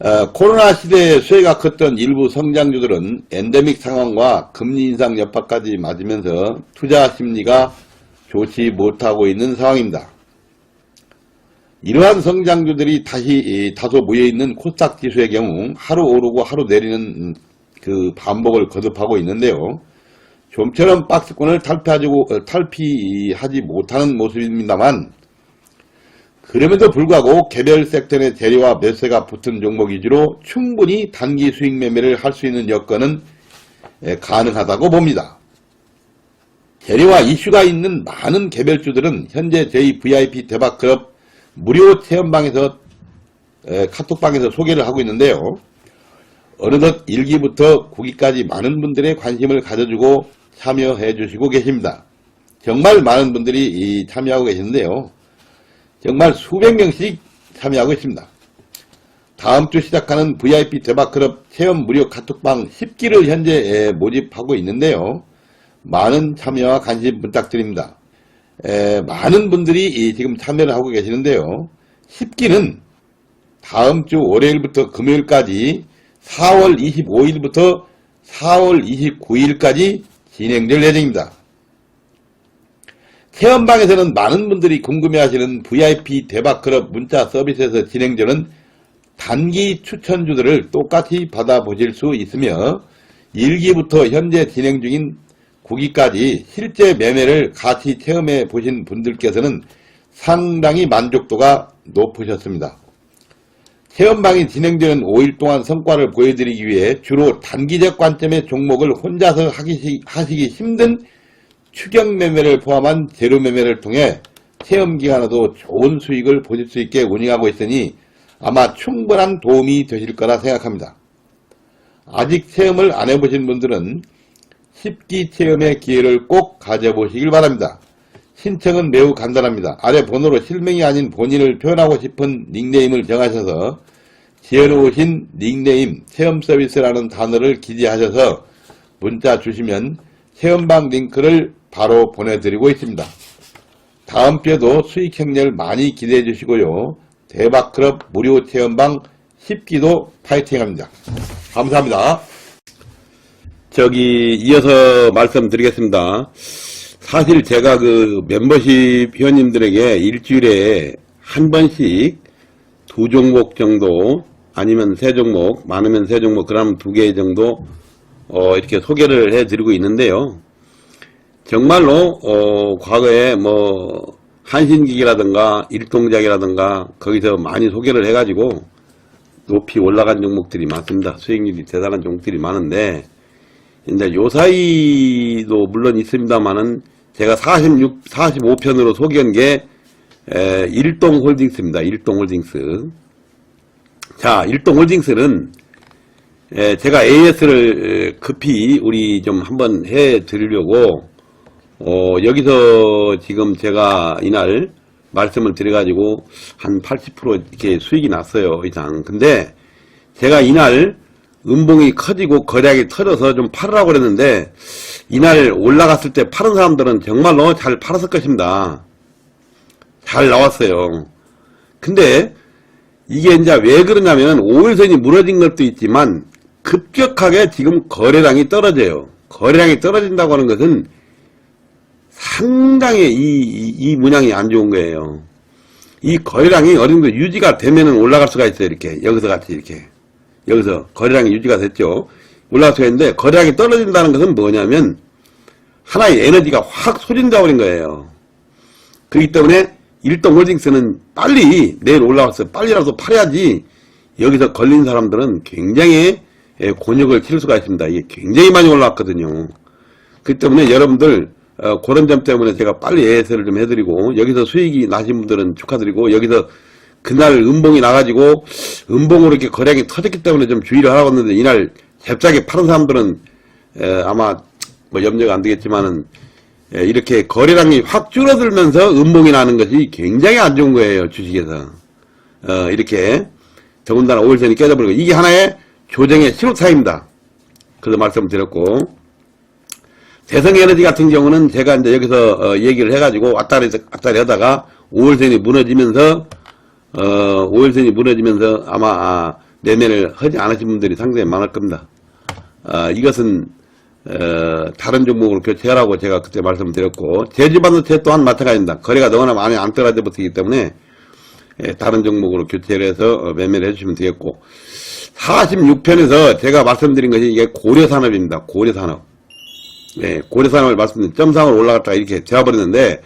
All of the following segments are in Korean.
어, 코로나 시대에 수혜가 컸던 일부 성장주들은 엔데믹 상황과 금리 인상 여파까지 맞으면서 투자 심리가 좋지 못하고 있는 상황입니다. 이러한 성장주들이 다시 이, 다소 모여있는 코스닥 지수의 경우 하루 오르고 하루 내리는 그 반복을 거듭하고 있는데요. 좀처럼 박스권을 탈피하지, 어, 탈피하지 못하는 모습입니다만 그럼에도 불구하고 개별 섹터의 재료와 매수가 붙은 종목 위주로 충분히 단기 수익 매매를 할 수 있는 여건은 에, 가능하다고 봅니다. 재료와 이슈가 있는 많은 개별주들은 현재 저희 VIP 대박클럽 무료 체험방에서 에, 카톡방에서 소개를 하고 있는데요. 어느덧 1기부터 9기까지 많은 분들의 관심을 가져주고 참여해 주시고 계십니다. 정말 많은 분들이 이 참여하고 계시는데요. 정말 수백 명씩 참여하고 있습니다. 다음 주 시작하는 VIP 대박클럽 체험 무료 카톡방 10기를 현재 에, 모집하고 있는데요. 많은 참여와 관심 부탁드립니다. 에, 많은 분들이 이 지금 참여를 하고 계시는데요. 10기는 다음 주 월요일부터 금요일까지 4월 25일부터 4월 29일까지 진행될 예정입니다. 체험방에서는 많은 분들이 궁금해하시는 VIP 대박클럽 문자 서비스에서 진행되는 단기 추천주들을 똑같이 받아보실 수 있으며 1기부터 현재 진행 중인 9기까지 실제 매매를 같이 체험해 보신 분들께서는 상당히 만족도가 높으셨습니다. 체험방이 진행되는 5일 동안 성과를 보여드리기 위해 주로 단기적 관점의 종목을 혼자서 하시기 힘든 추격 매매를 포함한 재료 매매를 통해 체험 기간에도 좋은 수익을 보실 수 있게 운영하고 있으니 아마 충분한 도움이 되실 거라 생각합니다. 아직 체험을 안 해보신 분들은 10기 체험의 기회를 꼭 가져보시길 바랍니다. 신청은 매우 간단합니다. 아래 번호로 실명이 아닌 본인을 표현하고 싶은 닉네임을 정하셔서 지어놓으신 닉네임 체험 서비스라는 단어를 기재하셔서 문자 주시면 체험방 링크를 바로 보내드리고 있습니다. 다음 주에도 수익 행렬 많이 기대해 주시고요. 대박클럽 무료 체험방 10기도 파이팅합니다. 감사합니다. 저기 이어서 말씀드리겠습니다. 사실 제가 그 멤버십 회원님들에게 일주일에 한 번씩 두 종목 정도 아니면 세 종목 많으면 세 종목 그러면 두 개 정도 어, 이렇게 소개를 해드리고 있는데요. 정말로 어, 과거에 뭐 한신기기라든가 일동작이라든가 거기서 많이 소개를 해가지고 높이 올라간 종목들이 많습니다. 수익률이 대단한 종목들이 많은데 이제 요 사이도 물론 있습니다만은 제가 46, 45편으로 소개한 게 에, 일동홀딩스입니다. 일동홀딩스. 자, 일동홀딩스는 에, 제가 AS를 급히 우리 좀 한번 해 드리려고 어, 여기서 지금 제가 이날 말씀을 드려가지고 한 80% 이렇게 수익이 났어요 이상. 근데 제가 이날 음봉이 커지고 거래량이 터져서 좀 팔으라고 그랬는데 이날 올라갔을 때 파는 사람들은 정말로 잘 팔았을 것입니다. 잘 나왔어요. 근데 이게 이제 왜 그러냐면 5일선이 무너진 것도 있지만 급격하게 지금 거래량이 떨어져요. 거래량이 떨어진다고 하는 것은 상당히 이, 이, 이 문양이 안 좋은 거예요. 이 거래량이 어느 정도 유지가 되면은 올라갈 수가 있어요. 이렇게 여기서 같이 이렇게 여기서 거래량이 유지가 됐죠. 올라갈 수가 있는데 거래량이 떨어진다는 것은 뭐냐면 하나의 에너지가 확 소진되어 버린 거예요. 그렇기 때문에 일동 홀딩스는 빨리 내일 올라와서 빨리라도 팔아야지 여기서 걸린 사람들은 굉장히 예, 곤욕을 치를 수가 있습니다. 이게 굉장히 많이 올라왔거든요. 그렇기 때문에 여러분들 어, 그런 점 때문에 제가 빨리 예세를 좀 해드리고 여기서 수익이 나신 분들은 축하드리고 여기서 그날 음봉이 나가지고 음봉으로 이렇게 거량이 터졌기 때문에 좀 주의를 하라고 했는데 이날 잽싸게 파는 사람들은 에, 아마 뭐 염려가 안 되겠지만은 에, 이렇게 거래량이 확 줄어들면서 음봉이 나는 것이 굉장히 안 좋은 거예요 주식에서. 어, 이렇게 더군다나 5일선이 깨져버리고 이게 하나의 조정의 신호타입니다. 그래서 말씀드렸고 대성에너지 같은 경우는 제가 이제 여기서 어, 얘기를 해가지고 왔다리 왔다리 하다가 5월선이 무너지면서 어 5월선이 무너지면서 아마 아, 매매를 하지 않으신 분들이 상당히 많을 겁니다. 아, 이것은 어, 다른 종목으로 교체하라고 제가 그때 말씀드렸고 제지반도체 또한 마찬가지입니다. 거래가 너무나 많이 안 떨어져 버티기 때문에 예, 다른 종목으로 교체를 해서 어, 매매를 해주시면 되겠고 46편에서 제가 말씀드린 것이 이게 고려산업입니다. 고려산업. 예, 고려산업을 말씀드린 점상으로 올라갔다 이렇게 되어버렸는데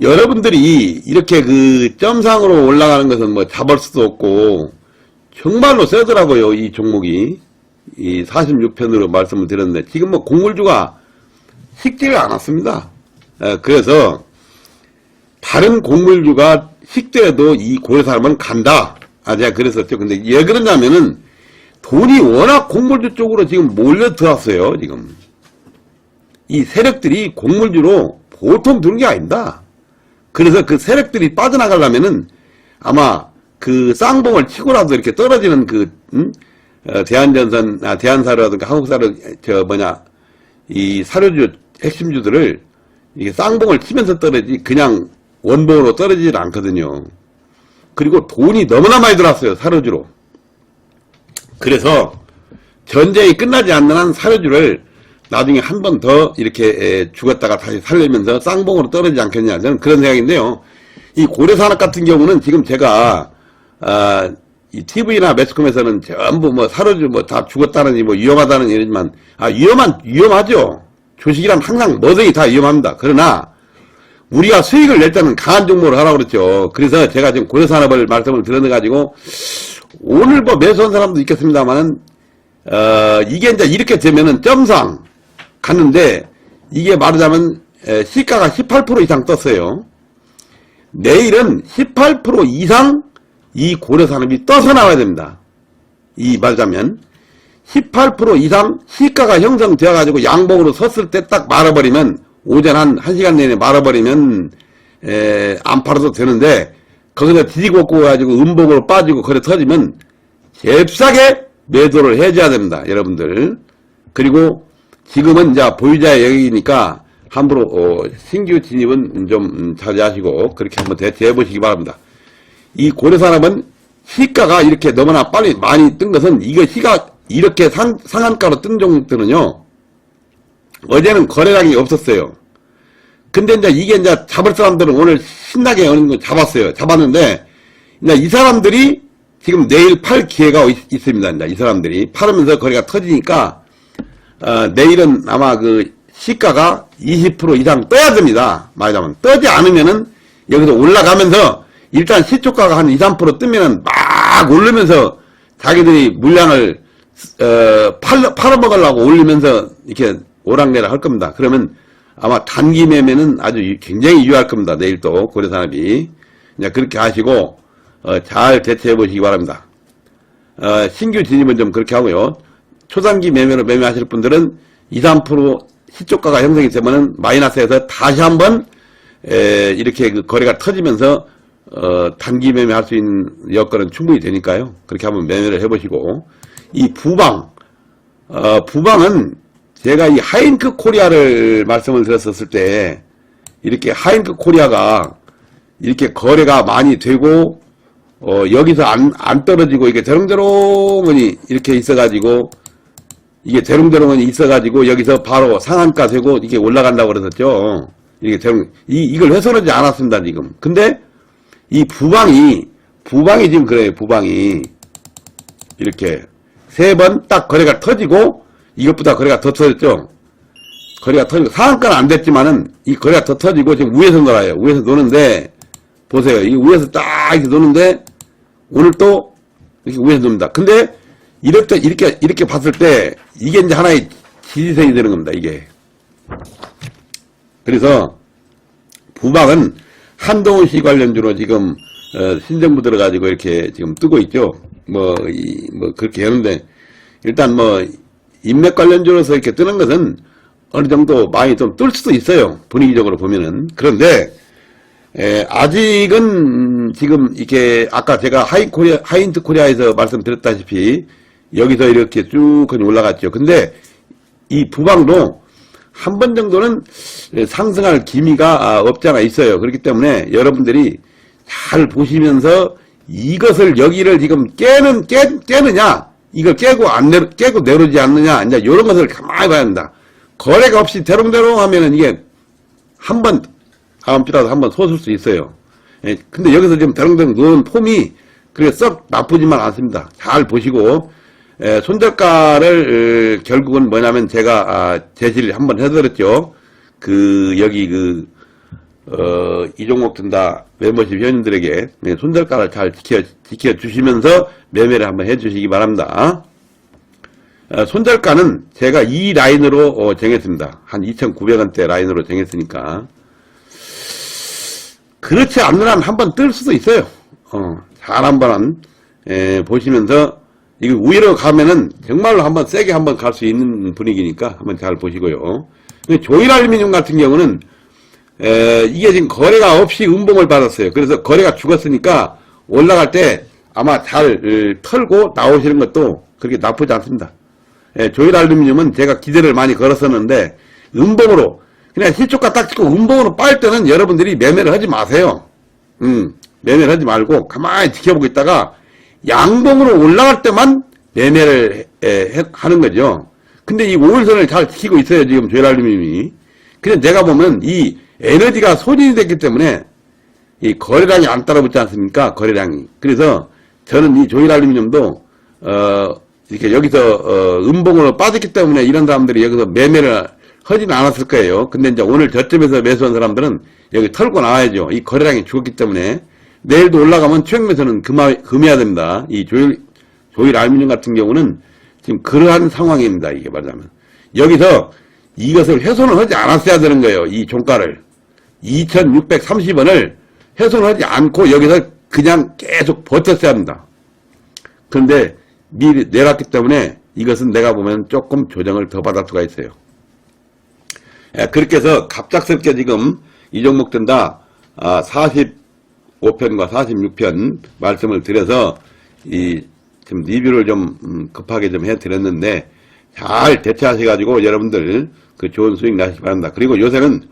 여러분들이 이렇게 그 점상으로 올라가는 것은 뭐 잡을 수도 없고 정말로 세더라고요 이 종목이 이 46편으로 말씀을 드렸는데 지금 뭐 곡물주가 식지를 않았습니다. 예, 그래서 다른 곡물주가 식더라도 이 고려산업은 간다. 아, 제가 그랬었죠. 근데 왜 그러냐면은 돈이 워낙 곡물주 쪽으로 지금 몰려 들어왔어요, 지금. 이 세력들이 곡물주로 보통 들은 게 아닙니다. 그래서 그 세력들이 빠져나가려면은 아마 그 쌍봉을 치고라도 이렇게 떨어지는 그, 음? 어, 대한전선, 아, 대한사료라든가 한국사료, 저 뭐냐, 이 사료주 핵심주들을 이게 쌍봉을 치면서 떨어지, 그냥 원봉으로 떨어지질 않거든요. 그리고 돈이 너무나 많이 들어왔어요, 사료주로. 그래서 전쟁이 끝나지 않는 한 사료주를 나중에 한 번 더 이렇게 에, 죽었다가 다시 살리면서 쌍봉으로 떨어지지 않겠냐 저는 그런 생각인데요. 이 고려산업 같은 경우는 지금 제가 아, 이 TV나 매스컴에서는 전부 뭐 사료주 뭐 다 죽었다느니 뭐 위험하다는 얘기지만 아 위험한 위험하죠. 주식이란 항상 뭐든지 다 위험합니다. 그러나 우리가 수익을 낼 때는 강한 종목을 하라고 그랬죠. 그래서 제가 지금 고려산업을 말씀을 드려가지고 오늘 뭐 매수한 사람도 있겠습니다만은 어, 이게 이제 이렇게 되면은 점상 갔는데 이게 말하자면 에, 시가가 18% 이상 떴어요. 내일은 18% 이상 이 고려산업이 떠서 나와야 됩니다. 이 말하자면 18% 이상 시가가 형성되어 가지고 양봉으로 섰을 때 딱 말아버리면 오전 한 1시간 내내 말아버리면 에, 안 팔아도 되는데 거기서 뒤지고 고 가지고 음봉으로 빠지고 거래 터지면 잽싸게 매도를 해줘야 됩니다. 여러분들. 그리고 지금은 이제 보유자의 영역이니까 함부로 어, 신규 진입은 좀 음, 자제하시고 그렇게 한번 대처해 보시기 바랍니다. 이 고려산업은 시가가 이렇게 너무나 빨리 많이 뜬 것은 이거 시가 이렇게 상, 상한가로 뜬 종목들은요 어제는 거래량이 없었어요. 근데 이제 이게 이제 잡을 사람들은 오늘 신나게 어느 정도 잡았어요. 잡았는데 이제 이 사람들이 지금 내일 팔 기회가 있, 있습니다. 이제 이 사람들이 팔으면서 거래가 터지니까 어, 내일은 아마 그 시가가 20% 이상 떠야 됩니다. 말하자면 떠지 않으면은 여기서 올라가면서 일단 시초가가 한 2, 3% 뜨면은 막 오르면서 자기들이 물량을 어, 팔, 팔아먹으려고 올리면서 이렇게 오락내락 할 겁니다. 그러면 아마 단기 매매는 아주 유- 굉장히 유효할 겁니다. 내일 또 고려산업이. 이제 그렇게 하시고 어, 잘 대처해 보시기 바랍니다. 어, 신규 진입은 좀 그렇게 하고요. 초단기 매매로 매매하실 분들은 2, 3% 시초가가 형성이 되면은 마이너스에서 다시 한번 에, 이렇게 그 거래가 터지면서 어, 단기 매매할 수 있는 여건은 충분히 되니까요. 그렇게 한번 매매를 해보시고 이 부방 어, 부방은 제가 이 하인크 코리아를 말씀을 드렸었을 때 이렇게 하인크 코리아가 이렇게 거래가 많이 되고 어, 여기서 안, 안 떨어지고 이게 대롱대롱이 이렇게 있어가지고 이게 대롱대롱이 있어가지고 여기서 바로 상한가 되고 이게 올라간다고 그랬었죠. 이게 대롱 이 이걸 훼손하지 않았습니다 지금. 근데 이 부방이 부방이 지금 그래요 부방이 이렇게 세 번 딱 거래가 터지고 이것보다 거래가 더 터졌죠. 거래가 터지고 상한가는 안 됐지만은 이 거래가 더 터지고 지금 위에서 놀아요. 위에서 노는데 보세요. 이 위에서 딱 이렇게 노는데 오늘 또 이렇게 위에서 놉니다. 근데 이렇게 이렇게 이렇게 봤을 때 이게 이제 하나의 지지선이 되는 겁니다. 이게 그래서 부방은 한동훈 씨 관련주로 지금 어, 신정부 들어가지고 이렇게 지금 뜨고 있죠. 뭐, 이, 뭐 그렇게 하는데 일단 뭐 인맥 관련주로서 이렇게 뜨는 것은 어느 정도 많이 좀 뜰 수도 있어요. 분위기적으로 보면은 그런데 에, 아직은 지금 이렇게 아까 제가 하인 코리아 하인트 코리아에서 말씀드렸다시피 여기서 이렇게 쭉 올라갔죠. 근데 이 부방도 한 번 정도는 상승할 기미가 아, 없지 않아 있어요. 그렇기 때문에 여러분들이 잘 보시면서 이것을 여기를 지금 깨는 깨, 깨느냐 이걸 깨고 안 내려, 깨고 내려오지 않느냐 이제 이런 것을 가만히 봐야 한다. 거래가 없이 대롱대롱 하면은 이게 한 번 다음 주라도 한 번 솟을 수 있어요. 예, 근데 여기서 지금 대롱대롱 누는 폼이 그게 썩 나쁘지만 않습니다. 잘 보시고 에, 손절가를 에, 결국은 뭐냐면 제가 아, 제시를 한번 해드렸죠. 그 여기 그 어, 이 종목 든다 멤버십 회원님들에게 네, 손절가를 잘 지켜, 지켜주시면서 매매를 한번 해주시기 바랍니다. 어, 손절가는 제가 이 라인으로 어, 정했습니다. 한 2,900원대 라인으로 정했으니까. 그렇지 않는 한한번 뜰 수도 있어요. 어, 잘 한번 에, 보시면서 이거 우위로 가면은 정말로 한번 세게 한번 갈 수 있는 분위기니까 한번 잘 보시고요. 조일 알루미늄 같은 경우는 에, 이게 지금 거래가 없이 음봉을 받았어요. 그래서 거래가 죽었으니까 올라갈 때 아마 잘 에, 털고 나오시는 것도 그렇게 나쁘지 않습니다. 에, 조일 알루미늄은 제가 기대를 많이 걸었었는데 음봉으로 그냥 시초가 딱 찍고 음봉으로 빨 때는 여러분들이 매매를 하지 마세요. 음, 매매를 하지 말고 가만히 지켜보고 있다가 양봉으로 올라갈 때만 매매를 에, 해- 하는 거죠. 근데 이 5일선을 잘 지키고 있어요. 지금 알루미늄이. 근데 내가 보면 이 에너지가 소진이 됐기 때문에 이 거래량이 안 따라붙지 않습니까? 거래량이. 그래서 저는 이 조일 알루미늄도 어 이렇게 여기서 어 음봉으로 빠졌기 때문에 이런 사람들이 여기서 매매를 하지는 않았을 거예요. 근데 이제 오늘 저점에서 매수한 사람들은 여기 털고 나와야죠. 이 거래량이 죽었기 때문에 내일도 올라가면 매수는 금하, 금해야 됩니다. 이 조일 조일 알루미늄 같은 경우는 지금 그러한 상황입니다. 이게 말하자면 여기서 이것을 훼손을 하지 않았어야 되는 거예요. 이 종가를 2,630원을 훼손을 하지 않고 여기서 그냥 계속 버텼어야 합니다. 그런데 미리 내놨기 때문에 이것은 내가 보면 조금 조정을 더 받을 수가 있어요. 예, 그렇게 해서 갑작스럽게 지금 이 종목들 다 아, 45편과 46편 말씀을 드려서 이 지금 리뷰를 좀 음, 급하게 좀 해드렸는데 잘 대처하셔가지고 여러분들 그 좋은 수익 나시기 바랍니다. 그리고 요새는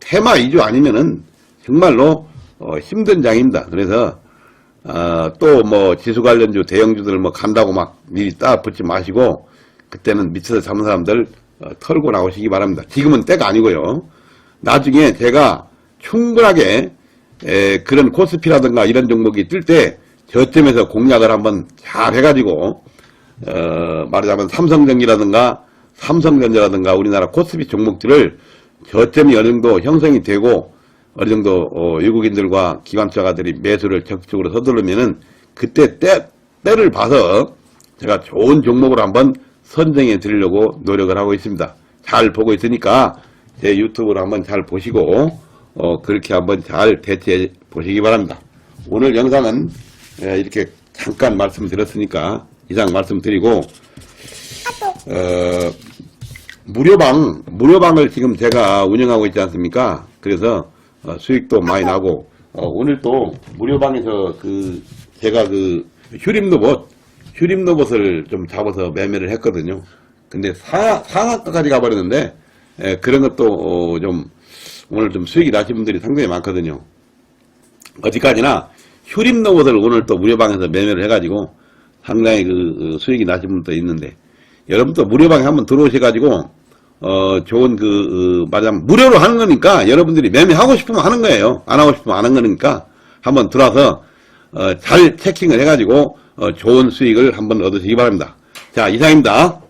테마 위주 아니면은 정말로 어, 힘든 장입니다. 그래서 어, 또뭐 지수 관련주 대형주들 뭐 간다고 막 미리 따 붙지 마시고 그때는 밑에서 잡는 사람들 어, 털고 나오시기 바랍니다. 지금은 때가 아니고요. 나중에 제가 충분하게 에, 그런 코스피라든가 이런 종목이 뜰 때 저점에서 공략을 한번 잘 해가지고 어, 말하자면 삼성전기라든가 삼성전자라든가 우리나라 코스피 종목들을 저점이 어느 정도 형성이 되고 어느 정도 어, 외국인들과 기관차가들이 매수를 적극적으로 서두르면은 그때 때, 때를 봐서 제가 좋은 종목을 한번 선정해 드리려고 노력을 하고 있습니다. 잘 보고 있으니까 제 유튜브를 한번 잘 보시고 어, 그렇게 한번 잘 대체해 보시기 바랍니다. 오늘 영상은 예, 이렇게 잠깐 말씀드렸으니까 이상 말씀드리고 어, 무료방 무료방을 지금 제가 운영하고 있지 않습니까? 그래서 어, 수익도 많이 나고 어, 오늘 또 무료방에서 그 제가 그 휴림 로봇 휴림 로봇을 좀 잡아서 매매를 했거든요. 근데 사, 상한가까지 가버렸는데 에, 그런 것도 어, 좀 오늘 좀 수익이 나신 분들이 상당히 많거든요. 어디까지나 휴림 로봇을 오늘 또 무료방에서 매매를 해가지고 상당히 그, 그 수익이 나신 분도 있는데 여러분도 무료방에 한번 들어오셔가지고 어 좋은 그 어, 말하자면 무료로 하는 거니까 여러분들이 매매하고 싶으면 하는 거예요. 안 하고 싶으면 안 하는 거니까 한번 들어와서 어, 잘 체킹을 해가지고 어, 좋은 수익을 한번 얻으시기 바랍니다. 자 이상입니다.